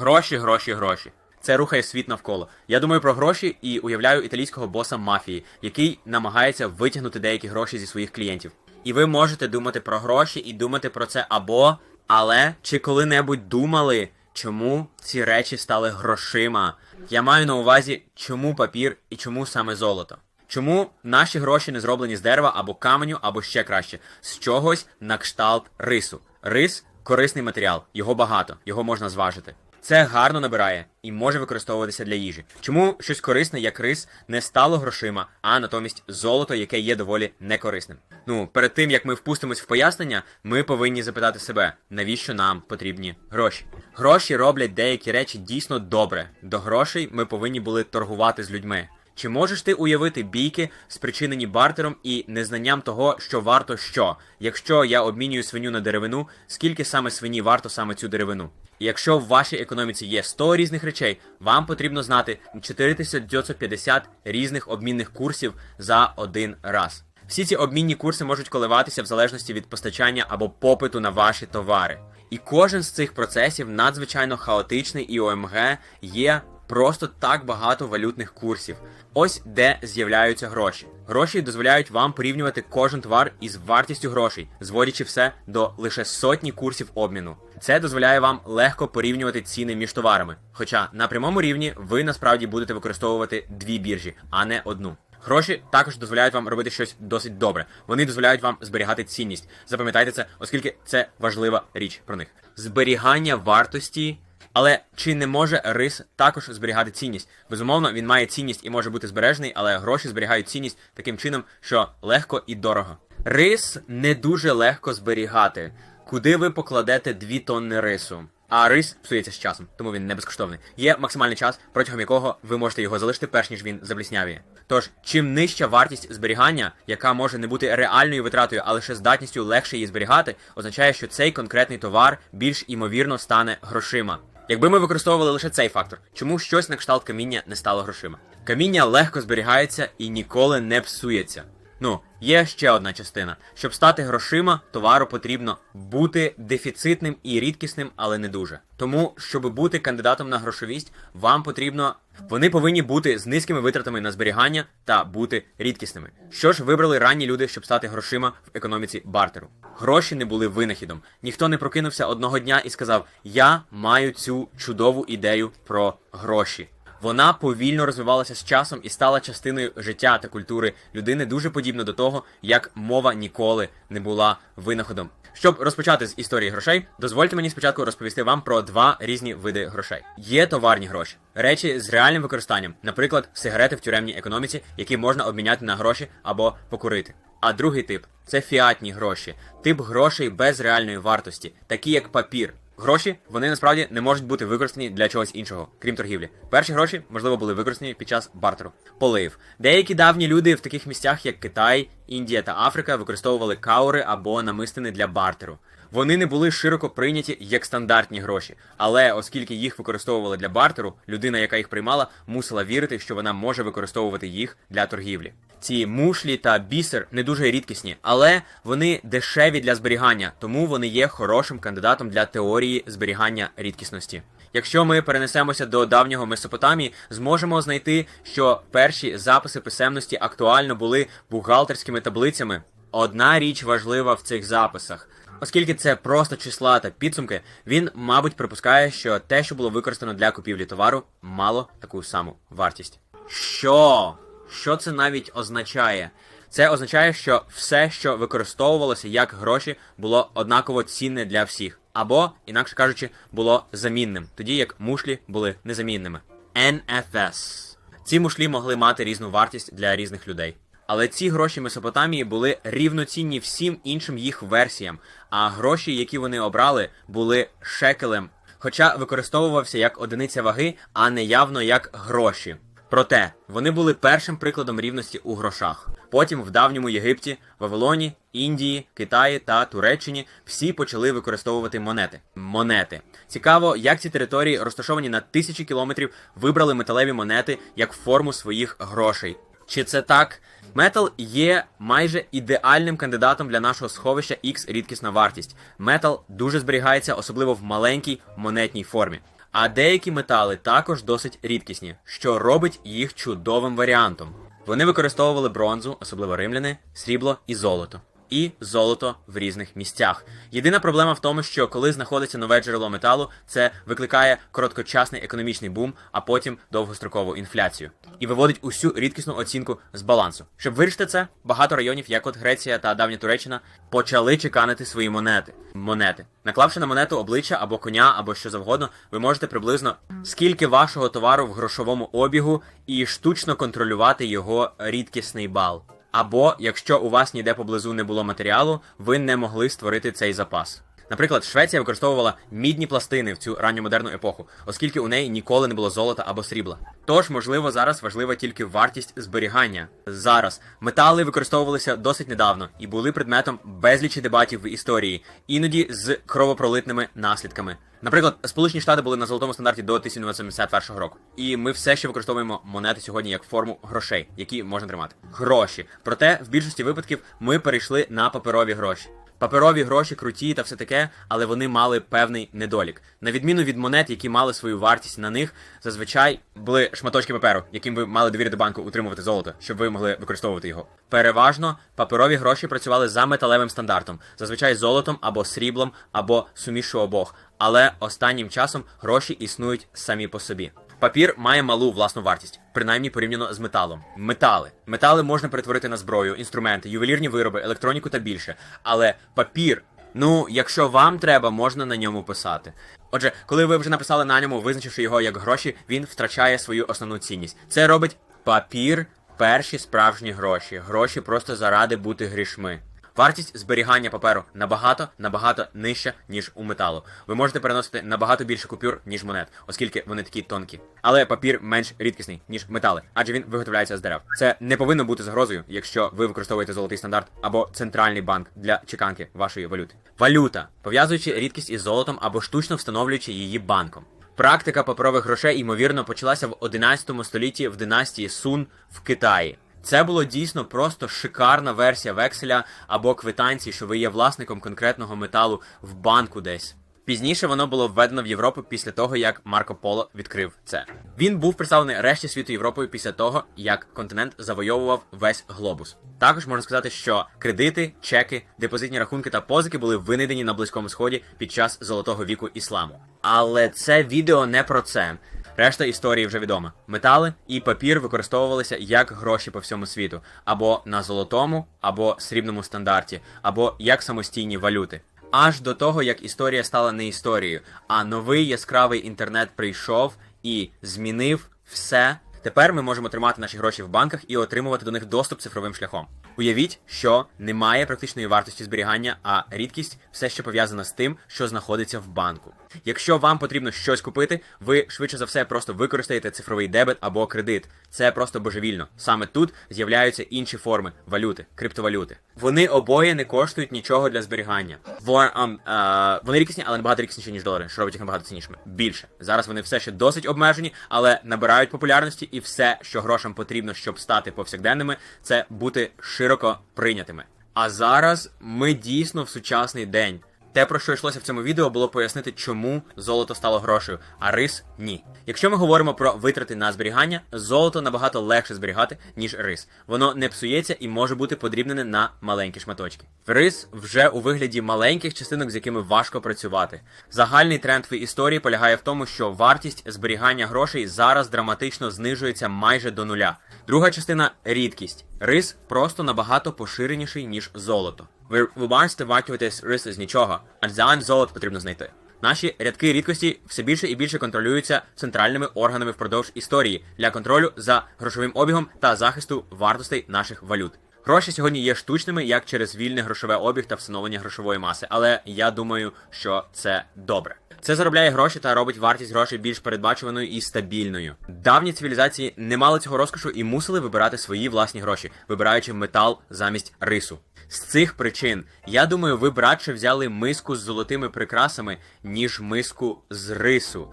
Гроші, гроші, гроші. Це рухає світ навколо. Я думаю про гроші і уявляю італійського боса мафії, який намагається витягнути деякі гроші зі своїх клієнтів. І ви можете думати про гроші і думати про це або, але чи коли-небудь думали, чому ці речі стали грошима? Я маю на увазі, чому папір і чому саме золото. Чому наші гроші не зроблені з дерева або каменю, або ще краще, з чогось на кшталт рису. Рис корисний матеріал, його багато, його можна зважити. Це гарно набирає і може використовуватися для їжі. Чому щось корисне, як рис, не стало грошима, а натомість золото, яке є доволі некорисним? Ну, перед тим як ми впустимось в пояснення, ми повинні запитати себе, навіщо нам потрібні гроші. Гроші роблять деякі речі дійсно добре. До грошей ми повинні були торгувати з людьми. Чи можеш ти уявити бійки, спричинені бартером і незнанням того, що варто що? Якщо я обмінюю свиню на деревину, скільки саме свині варто саме цю деревину? І якщо в вашій економіці є 100 різних речей, вам потрібно знати 4950 різних обмінних курсів за один раз. Всі ці обмінні курси можуть коливатися в залежності від постачання або попиту на ваші товари. І кожен з цих процесів надзвичайно хаотичний і ОМГ є просто так багато валютних курсів. Ось де з'являються гроші. Гроші дозволяють вам порівнювати кожен товар із вартістю грошей, зводячи все до лише сотні курсів обміну. Це дозволяє вам легко порівнювати ціни між товарами. Хоча на прямому рівні ви насправді будете використовувати дві біржі, а не одну. Гроші також дозволяють вам робити щось досить добре. Вони дозволяють вам зберігати цінність. Запам'ятайте це, оскільки це важлива річ про них. Зберігання вартості. Але чи не може рис також зберігати цінність? Безумовно, він має цінність і може бути збережений, але гроші зберігають цінність таким чином, що легко і дорого. Рис не дуже легко зберігати. Куди ви покладете 2 тонни рису? А рис псується з часом, тому він не безкоштовний. Є максимальний час, протягом якого ви можете його залишити, перш ніж він забліснявіє. Тож, чим нижча вартість зберігання, яка може не бути реальною витратою, а лише здатністю легше її зберігати, означає, що цей конкретний товар більш імовірно стане грошима. Якби ми використовували лише цей фактор, чому щось на кшталт каміння не стало грошима? Каміння легко зберігається і ніколи не псується. Ну, є ще одна частина. Щоб стати грошима, товару потрібно бути дефіцитним і рідкісним, але не дуже. Тому, щоб бути кандидатом на грошовість, вам потрібно. Вони повинні бути з низькими витратами на зберігання та бути рідкісними. Що ж вибрали ранні люди, щоб стати грошима в економіці бартеру? Гроші не були винахідом. Ніхто не прокинувся одного дня і сказав: Я маю цю чудову ідею про гроші. Вона повільно розвивалася з часом і стала частиною життя та культури людини дуже подібно до того, як мова ніколи не була винаходом. Щоб розпочати з історії грошей, дозвольте мені спочатку розповісти вам про два різні види грошей. Є товарні гроші, речі з реальним використанням, наприклад, сигарети в тюремній економіці, які можна обміняти на гроші або покурити. А другий тип це фіатні гроші, тип грошей без реальної вартості, такі як папір. Гроші вони насправді не можуть бути використані для чогось іншого, крім торгівлі. Перші гроші, можливо, були використані під час бартеру. Полив. Деякі давні люди в таких місцях, як Китай, Індія та Африка, використовували каури або намистини для бартеру. Вони не були широко прийняті як стандартні гроші, але оскільки їх використовували для бартеру, людина, яка їх приймала, мусила вірити, що вона може використовувати їх для торгівлі. Ці мушлі та бісер не дуже рідкісні, але вони дешеві для зберігання, тому вони є хорошим кандидатом для теорії зберігання рідкісності. Якщо ми перенесемося до давнього Месопотамії, зможемо знайти, що перші записи писемності актуально були бухгалтерськими таблицями. Одна річ важлива в цих записах. Оскільки це просто числа та підсумки, він, мабуть, припускає, що те, що було використано для купівлі товару, мало таку саму вартість. Що? Що це навіть означає? Це означає, що все, що використовувалося як гроші, було однаково цінне для всіх, або, інакше кажучи, було замінним, тоді як мушлі були незамінними. NFS. Ці мушлі могли мати різну вартість для різних людей. Але ці гроші Месопотамії були рівноцінні всім іншим їх версіям, а гроші, які вони обрали, були шекелем, хоча використовувався як одиниця ваги, а не явно як гроші. Проте вони були першим прикладом рівності у грошах. Потім в давньому Єгипті, Вавилоні, Індії, Китаї та Туреччині всі почали використовувати монети. Монети. Цікаво, як ці території, розташовані на тисячі кілометрів, вибрали металеві монети як форму своїх грошей. Чи це так? Метал є майже ідеальним кандидатом для нашого сховища X рідкісна вартість. Метал дуже зберігається, особливо в маленькій монетній формі. А деякі метали також досить рідкісні, що робить їх чудовим варіантом. Вони використовували бронзу, особливо римляни, срібло і золото. І золото в різних місцях. Єдина проблема в тому, що коли знаходиться нове джерело металу, це викликає короткочасний економічний бум, а потім довгострокову інфляцію. І виводить усю рідкісну оцінку з балансу. Щоб вирішити це, багато районів, як от Греція та давня Туреччина, почали чеканити свої монети. Монети. Наклавши на монету обличчя або коня, або що завгодно, ви можете приблизно скільки вашого товару в грошовому обігу і штучно контролювати його рідкісний бал. Або якщо у вас ніде поблизу не було матеріалу, ви не могли створити цей запас. Наприклад, Швеція використовувала мідні пластини в цю ранньомодерну епоху, оскільки у неї ніколи не було золота або срібла. Тож, можливо, зараз важлива тільки вартість зберігання. Зараз метали використовувалися досить недавно і були предметом безлічі дебатів в історії, іноді з кровопролитними наслідками. Наприклад, Сполучені Штати були на золотому стандарті до 1971 року, і ми все ще використовуємо монети сьогодні як форму грошей, які можна тримати. Гроші. Проте в більшості випадків ми перейшли на паперові гроші. Паперові гроші круті та все таке, але вони мали певний недолік. На відміну від монет, які мали свою вартість на них, зазвичай були шматочки паперу, яким ви мали довірити банку утримувати золото, щоб ви могли використовувати його. Переважно паперові гроші працювали за металевим стандартом, зазвичай золотом або сріблом, або сумішу обох. Але останнім часом гроші існують самі по собі. Папір має малу власну вартість, принаймні порівняно з металом. Метали. Метали можна перетворити на зброю, інструменти, ювелірні вироби, електроніку та більше. Але папір. Ну, якщо вам треба, можна на ньому писати. Отже, коли ви вже написали на ньому, визначивши його як гроші, він втрачає свою основну цінність. Це робить папір перші справжні гроші. Гроші просто заради бути грішми. Вартість зберігання паперу набагато набагато нижча, ніж у металу. Ви можете переносити набагато більше купюр, ніж монет, оскільки вони такі тонкі. Але папір менш рідкісний, ніж метали, адже він виготовляється з дерев. Це не повинно бути загрозою, якщо ви використовуєте золотий стандарт або центральний банк для чеканки вашої валюти. Валюта, пов'язуючи рідкість із золотом або штучно встановлюючи її банком. Практика паперових грошей, ймовірно, почалася в 11 столітті в династії Сун в Китаї. Це було дійсно просто шикарна версія векселя або квитанції, що ви є власником конкретного металу в банку десь. Пізніше воно було введено в Європу після того, як Марко Поло відкрив це. Він був представлений решті світу Європою після того, як континент завойовував весь глобус. Також можна сказати, що кредити, чеки, депозитні рахунки та позики були винайдені на близькому сході під час золотого віку ісламу. Але це відео не про це. Решта історії вже відома. Метали і папір використовувалися як гроші по всьому світу, або на золотому, або срібному стандарті, або як самостійні валюти. Аж до того, як історія стала не історією, а новий яскравий інтернет прийшов і змінив все. Тепер ми можемо тримати наші гроші в банках і отримувати до них доступ цифровим шляхом. Уявіть, що немає практичної вартості зберігання, а рідкість все ще пов'язана з тим, що знаходиться в банку. Якщо вам потрібно щось купити, ви швидше за все просто використаєте цифровий дебет або кредит. Це просто божевільно. Саме тут з'являються інші форми валюти, криптовалюти. Вони обоє не коштують нічого для зберігання. Вор, um, uh, вони рікісні, але набагато рікісніші, ніж долари, що робить їх набагато ціннішими. Більше. Зараз вони все ще досить обмежені, але набирають популярності, і все, що грошам потрібно, щоб стати повсякденними, це бути широко прийнятими. А зараз ми дійсно в сучасний день. Те, про що йшлося в цьому відео, було пояснити, чому золото стало грошею, а рис ні. Якщо ми говоримо про витрати на зберігання, золото набагато легше зберігати, ніж рис. Воно не псується і може бути подрібнене на маленькі шматочки. Рис вже у вигляді маленьких частинок, з якими важко працювати. Загальний тренд в історії полягає в тому, що вартість зберігання грошей зараз драматично знижується майже до нуля. Друга частина рідкість. Рис просто набагато поширеніший, ніж золото. Ви, ви можете вартуватись рис з нічого, а дизайн золото потрібно знайти. Наші рядки рідкості все більше і більше контролюються центральними органами впродовж історії для контролю за грошовим обігом та захисту вартостей наших валют. Гроші сьогодні є штучними як через вільний грошовий обіг та встановлення грошової маси, але я думаю, що це добре. Це заробляє гроші та робить вартість грошей більш передбачуваною і стабільною. Давні цивілізації не мали цього розкошу і мусили вибирати свої власні гроші, вибираючи метал замість рису. З цих причин я думаю, ви б радше взяли миску з золотими прикрасами, ніж миску з рису.